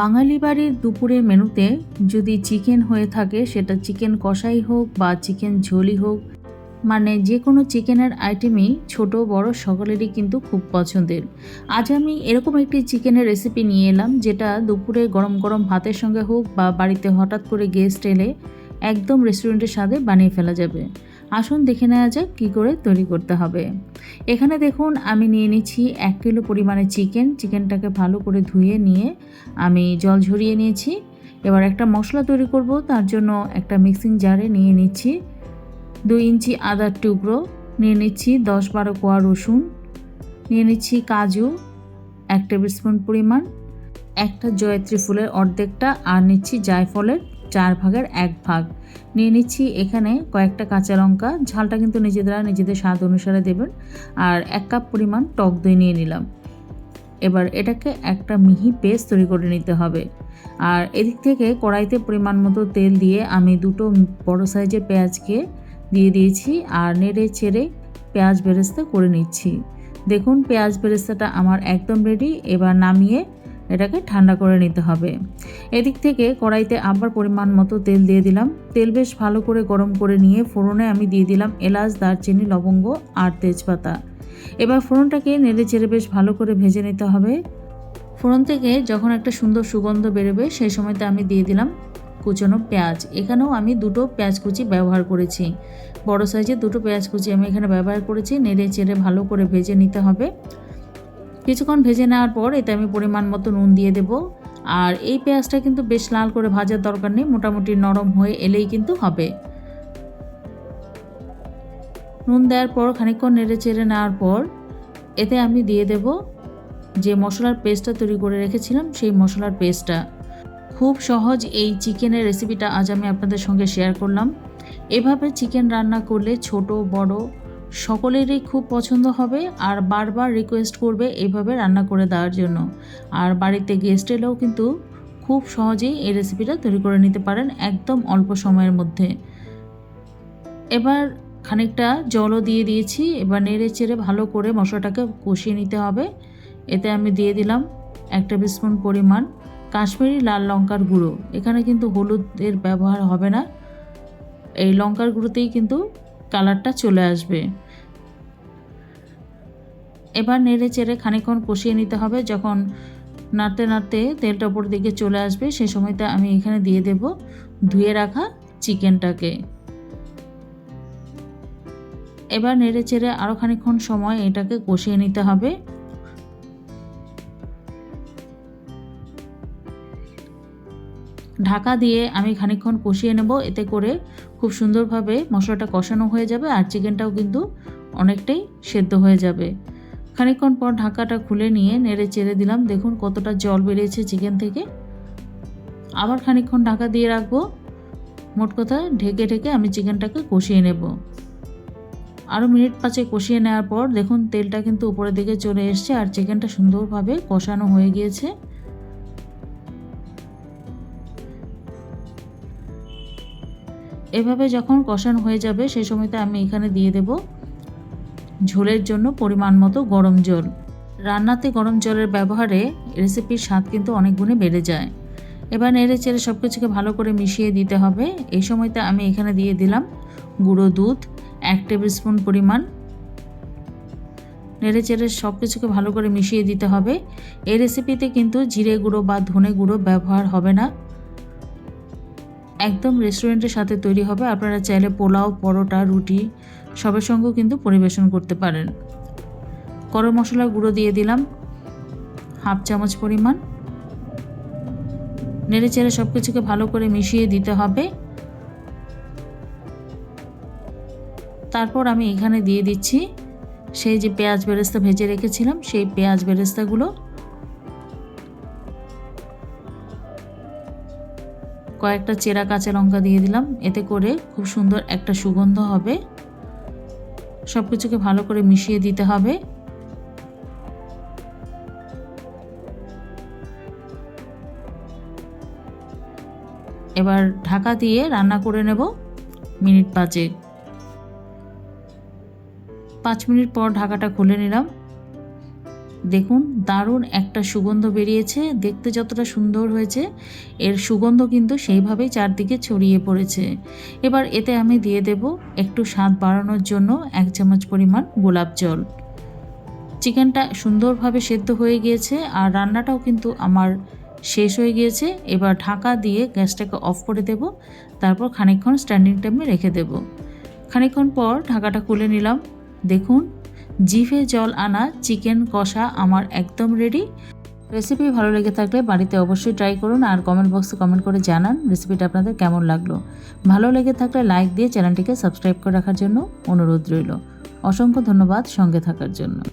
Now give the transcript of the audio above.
বাঙালি বাড়ির দুপুরের মেনুতে যদি চিকেন হয়ে থাকে, সেটা চিকেন কষাই হোক বা চিকেন ঝোলই হোক মানে যে কোনো চিকেনের আইটেমই ছোট, বড় সকলেরই কিন্তু খুব পছন্দের। আজ আমি এরকম একটি চিকেনের রেসিপি নিয়ে এলাম, যেটা দুপুরে গরম গরম ভাতের সঙ্গে হোক বা বাড়িতে হঠাৎ করে গেস্ট এলে একদম রেস্টুরেন্টের স্বাদে বানিয়ে ফেলা যাবে। আসুন দেখে নেওয়া যাক কী করে তৈরি করতে হবে। এখানে দেখুন, আমি নিয়ে নিচ্ছি এক কিলো পরিমাণে চিকেন। চিকেনটাকে ভালো করে ধুয়ে নিয়ে আমি জল ঝরিয়ে নিয়েছি। এবার একটা মশলা তৈরি করব, তার জন্য একটা মিক্সিং জারে নিয়ে নিচ্ছি। দুই ইঞ্চি আদার টুকরো, নিয়ে নিচ্ছি দশ বারো কোয়া রসুন, নিয়ে নিচ্ছি কাজু, এক টেবিল স্পুন পরিমাণ, একটা জয়ত্রী ফুলের অর্ধেকটা, আর নিচ্ছি জায়ফলের চার ভাগের এক ভাগ। নিয়ে নিচ্ছি এখানে কয়েকটা কাঁচা লঙ্কা। ঝালটা কিন্তু নিজেদের নিজেদের স্বাদ অনুসারে দেবেন। আর এক কাপ পরিমাণ টক দই নিয়ে নিলাম। এবার এটাকে একটা মিহি পেস্ট তৈরি করে নিতে হবে। আর এদিক থেকে কড়াইতে পরিমাণ মতো তেল দিয়ে আমি দুটো বড় সাইজের পেঁয়াজকে দিয়ে দিয়েছি আর নেড়ে চেড়ে পেঁয়াজ বেরেস্তা করে নিচ্ছি। দেখুন, পেঁয়াজ বেরেস্তাটা আমার একদম রেডি এবার নামিয়ে এটাকে ঠান্ডা করে নিতে হবে। এদিক থেকে কড়াইতে আবার পরিমাণ মতো তেল দিয়ে দিলাম। তেল বেশ ভালো করে গরম করে নিয়ে ফোড়নে আমি দিয়ে দিলাম এলাচ, দারচিনি, লবঙ্গ আর তেজপাতা। এবার ফোড়নটাকে নেড়ে চেড়ে বেশ ভালো করে ভেজে নিতে হবে। ফোড়ন থেকে যখন একটা সুন্দর সুগন্ধ বেরোবে, সেই সময়তে আমি দিয়ে দিলাম কুচনো পেঁয়াজ। এখানেও আমি দুটো পেঁয়াজ কুচি ব্যবহার করেছি। বড় সাইজের দুটো পেঁয়াজ কুচি আমি এখানে ব্যবহার করেছি। নেড়ে চেড়ে ভালো করে ভেজে নিতে হবে। কিছুক্ষণ ভেজে নেওয়ার পর এতে আমি পরিমাণ মতো নুন দিয়ে দেব। আর এই পেঁয়াজটা কিন্তু বেশ লাল করে ভাজার দরকার নেই, মোটামুটি নরম হয়ে এলেই কিন্তু হবে। নুন দেওয়ার পর খানিকক্ষণ নেড়ে চেড়ে নেওয়ার পর এতে আমি দিয়ে দেব যে মশলার পেস্টটা তৈরি করে রেখেছিলাম, সেই মশলার পেস্টটা। খুব সহজ এই চিকেনের রেসিপিটা আজ আমি আপনাদের সঙ্গে শেয়ার করলাম। এভাবে চিকেন রান্না করলে ছোট, বড় সকলেরই খুব পছন্দ হবে আর বারবার রিকোয়েস্ট করবে এইভাবে রান্না করে দেওয়ার জন্য। আর বাড়িতে গেস্ট এলেও কিন্তু খুব সহজেই এই রেসিপিটা তৈরি করে নিতে পারেন একদম অল্প সময়ের মধ্যে। এবার খানিকটা জলও দিয়ে দিয়েছি, এবার নেড়ে চেড়ে ভালো করে মশলাটাকে কষিয়ে নিতে হবে। এতে আমি দিয়ে দিলাম এক টেবিল স্পুন পরিমাণ কাশ্মীরি লাল লঙ্কার গুঁড়ো। এখানে কিন্তু হলুদের ব্যবহার হবে না। এই লঙ্কার গুঁড়োতেই কিন্তু কালারটা চলে আসবে। এবার নেড়ে চেড়ে খানিকক্ষণ কষিয়ে নিতে হবে। যখন নাড়তে নাড়তে তেলটা ওপর দিকে চলে আসবে সেই সময়টা আমি এখানে দিয়ে দেব ধুয়ে রাখা চিকেনটাকে। এবার নেড়ে চেড়ে আরও খানিকক্ষণ সময় এটাকে কষিয়ে নিতে হবে। ঢাকা দিয়ে আমি খানিকক্ষণ কষিয়ে নেব, এতে করে খুব সুন্দরভাবে মশলাটা কষানো হয়ে যাবে আর চিকেনটাও কিন্তু অনেকটাই সেদ্ধ হয়ে যাবে। খানিকক্ষণ পর ঢাকাটা খুলে নিয়ে নেড়ে চেড়ে দিলাম। দেখুন কতটা জল বেরিয়েছে চিকেন থেকে। আবার খানিকক্ষণ ঢাকা দিয়ে রাখব। মোট কথা ঢেকে ঢেকে আমি চিকেনটাকে কষিয়ে নেব। আরও মিনিট পাঁচে কষিয়ে নেওয়ার পর দেখুন তেলটা কিন্তু উপরের দিকে চলে এসছে আর চিকেনটা সুন্দরভাবে কষানো হয়ে গিয়েছে। এভাবে যখন কষানো হয়ে যাবে সেই সময়তে আমি এখানে দিয়ে দেব। ঝোলের জন্য পরিমাণ মতো গরম জল। রান্নাতে গরম জলের ব্যবহারে রেসিপির স্বাদ কিন্তু অনেক গুণে বেড়ে যায়। এবার নেড়ে চেড়ে সব কিছুকে ভালো করে মিশিয়ে দিতে হবে। এই সময়তে আমি এখানে দিয়ে দিলাম গুঁড়ো দুধ, এক টেবিল স্পুন পরিমাণ। নেড়ে চেড়ে সব কিছুকে ভালো করে মিশিয়ে দিতে হবে। এই রেসিপিতে কিন্তু জিরে গুঁড়ো বা ধনে গুঁড়ো ব্যবহার হবে না। একদম রেস্টুরেন্টের সাথে তৈরি হবে। আপনারা চাইলে পোলাও, পরোটা, রুটি সবের সঙ্গেও কিন্তু পরিবেশন করতে পারেন। গরম মশলা গুঁড়ো দিয়ে দিলাম। হাফ চামচ পরিমাণ। নেড়ে চেড়ে সব কিছুকে ভালো করে মিশিয়ে দিতে হবে। তারপর আমি এখানে দিয়ে দিচ্ছি সেই যে পেঁয়াজ বেরেস্তা ভেজে রেখেছিলাম, সেই পেঁয়াজ বেরেস্তাগুলো। কয়েকটা চেরা কাঁচা লঙ্কা দিয়ে দিলাম। এতে করে খুব সুন্দর একটা সুগন্ধ হবে। সব কিছুকে ভালো করে মিশিয়ে দিতে হবে। এবার ঢাকা দিয়ে রান্না করে নেব মিনিট পাঁচে পাঁচ মিনিট পর ঢাকাটা খুলে নিলাম। দেখুন, দারুণ একটা সুগন্ধ বেরিয়েছে, দেখতে যতটা সুন্দর হয়েছে, এর সুগন্ধ কিন্তু সেইভাবেই চারদিকে ছড়িয়ে পড়েছে। এবার এতে আমি দিয়ে দেব একটু স্বাদ বাড়ানোর জন্য এক চামচ পরিমাণ গোলাপ জল। চিকেনটা সুন্দরভাবে সেদ্ধ হয়ে গিয়েছে আর রান্নাটাও কিন্তু আমার শেষ হয়ে গিয়েছে। এবার ঢাকা দিয়ে গ্যাসটাকে অফ করে দেব, তারপর খানিকক্ষণ স্ট্যান্ডিং টাইমে রেখে দেব। খানিকক্ষণ পর ঢাকাটা খুলে নিলাম। দেখুন জিভে জল আনা চিকেন কষা আমার একদম রেডি রেসিপি ভালো লেগে থাকলে বাড়িতে অবশ্যই ট্রাই করুন আর কমেন্ট বক্সে কমেন্ট করে জানান রেসিপিটা আপনাদের কেমন লাগল। ভালো লেগে থাকলে লাইক দিয়ে চ্যানেলটিকে সাবস্ক্রাইব করে রাখার জন্য অনুরোধ রইল। অসংখ্য ধন্যবাদ সঙ্গে থাকার জন্য।